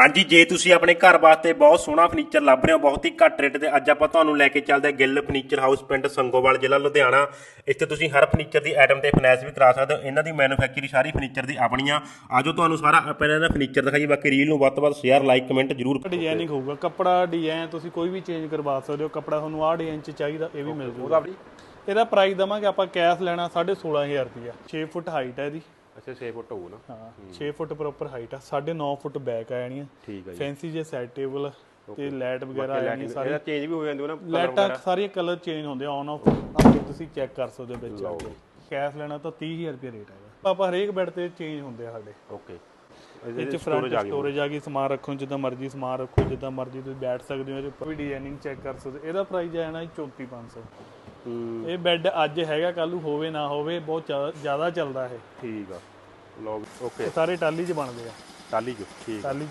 ਹਾਂਜੀ ਜੇ ਤੁਸੀਂ ਆਪਣੇ ਘਰ ਵਾਸਤੇ ਬਹੁਤ ਸੋਹਣਾ ਫਰਨੀਚਰ ਲੱਭ ਰਹੇ ਹੋ ਬਹੁਤ ਹੀ ਘੱਟ ਰੇਟ ਤੇ ਅੱਜ ਆਪਾਂ ਤੁਹਾਨੂੰ ਲੈ ਕੇ ਚੱਲਦੇ ਗਿੱਲ ਫਰਨੀਚਰ ਹਾਊਸ ਪਿੰਡ ਸੰਗੋਵਾਲ ਜ਼ਿਲ੍ਹਾ ਲੁਧਿਆਣਾ। ਇੱਥੇ ਤੁਸੀਂ ਹਰ ਫਰਨੀਚਰ ਦੀ ਆਈਟਮ ਤੇ ਫਾਈਨੈਂਸ ਵੀ ਕਰਾ ਸਕਦੇ ਹੋ। ਇਹਨਾਂ ਦੀ ਮੈਨੂਫੈਕਚਰਿੰਗ ਸਾਰੀ ਫਰਨੀਚਰ ਦੀ ਆਪਣੀਆਂ ਆਜੋ ਤੁਹਾਨੂੰ ਸਾਰਾ ਆਪਾਂ ਇਹਨਾਂ ਦਾ ਫਰਨੀਚਰ ਦਿਖਾਈਏ। ਬਾਕੀ ਰੀਲ ਨੂੰ ਵੱਧ ਤੋਂ ਵੱਧ ਸ਼ੇਅਰ ਲਾਈਕ ਕਮੈਂਟ ਜ਼ਰੂਰ ਡਿਜ਼ਾਈਨਿੰਗ ਹੋਊਗਾ। ਕੱਪੜਾ ਡਿਜ਼ਾਈਨ ਤੁਸੀਂ ਕੋਈ ਵੀ ਚੇਂਜ ਕਰਵਾ ਸਕਦੇ ਹੋ। ਕੱਪੜਾ ਤੁਹਾਨੂੰ ਆਹ ਡਿਜ਼ਾਈਨ ਚ ਚਾਹੀਦਾ ਇਹ ਵੀ ਮਿਲ ਜੂਗਾ। ਇਹਦਾ ਪ੍ਰਾਈਸ ਦਵਾਂਗੇ ਆਪਾਂ ਕੈਸ਼ ਲੈਣਾ 16500 ਰੁਪਿਆ 6 ਫੁੱਟ ਹਾਈਟ ਹੈ ਇਹਦੀ। ਅੱਛਾ 6 ਫੁੱਟ ਹੋਊ ਨਾ। ਹਾਂ 6 ਫੁੱਟ ਪ੍ਰੋਪਰ ਹਾਈਟ ਆ 9.5 ਫੁੱਟ ਬੈਕ ਆ ਜਾਣੀ ਠੀਕ ਹੈ ਫੈਂਸੀ ਜੇ ਸੈਟ ਟੇਬਲ ਤੇ ਲਾਈਟ ਵਗੈਰਾ ਆ ਜਾਣੀ ਇਹਦਾ ਚੇਂਜ ਵੀ ਹੋ ਜਾਂਦੀ ਨਾ ਲਾਈਟਾਂ ਸਾਰੀਆਂ ਕਲਰ ਚੇਂਜ ਹੁੰਦੇ ਆਨ ਆਫ ਆਪੇ ਤੁਸੀਂ ਚੈੱਕ ਕਰ ਸਕਦੇ ਹੋ ਵਿੱਚ ਆ ਕੇ। ਕੈਸ਼ ਲੈਣਾ ਤਾਂ 30000 ਰੁਪਏ ਰੇਟ ਹੈਗਾ। ਆਪਾਂ ਹਰੇਕ ਬੈੱਡ ਤੇ ਚੇਂਜ ਹੁੰਦੇ ਆ ਸਾਡੇ। ਓਕੇ ਇਹ ਫਰੰਟ ਸਟੋਰੇਜ ਆ ਗਈ ਸਮਾਨ ਰੱਖੋ ਜਿੱਦਾਂ ਮਰਜ਼ੀ ਸਮਾਨ ਰੱਖੋ ਜਿੱਦਾਂ ਮਰਜ਼ੀ ਤੁਸੀਂ ਬੈਠ ਸਕਦੇ ਹੋ ਉੱਪਰ ਵੀ ਡਿਜ਼ਾਈਨਿੰਗ ਚੈੱਕ ਕਰ ਸਕਦੇ। ਇਹਦਾ ਪ੍ਰਾਈਸ ਆਣਾ 34500 ਹੂੰ ਇਹ ਬੈੱਡ ਅੱਜ ਹੈਗਾ ਕੱਲ ਨੂੰ ਹੋਵੇ ਨਾ ਹੋਵੇ ਬਹੁਤ ਜ਼ਿਆਦਾ- ਚੱਲਦਾ ਇਹ। ਠੀਕ ਆ। ਲਓ ਓਕੇ। ਸਾਰੇ ਟਾਲੀ 'ਚ ਬਣਦੇ ਆ। ਟਾਲੀ ਜੋ ਠੀਕ ਟਾਲੀ 'ਚ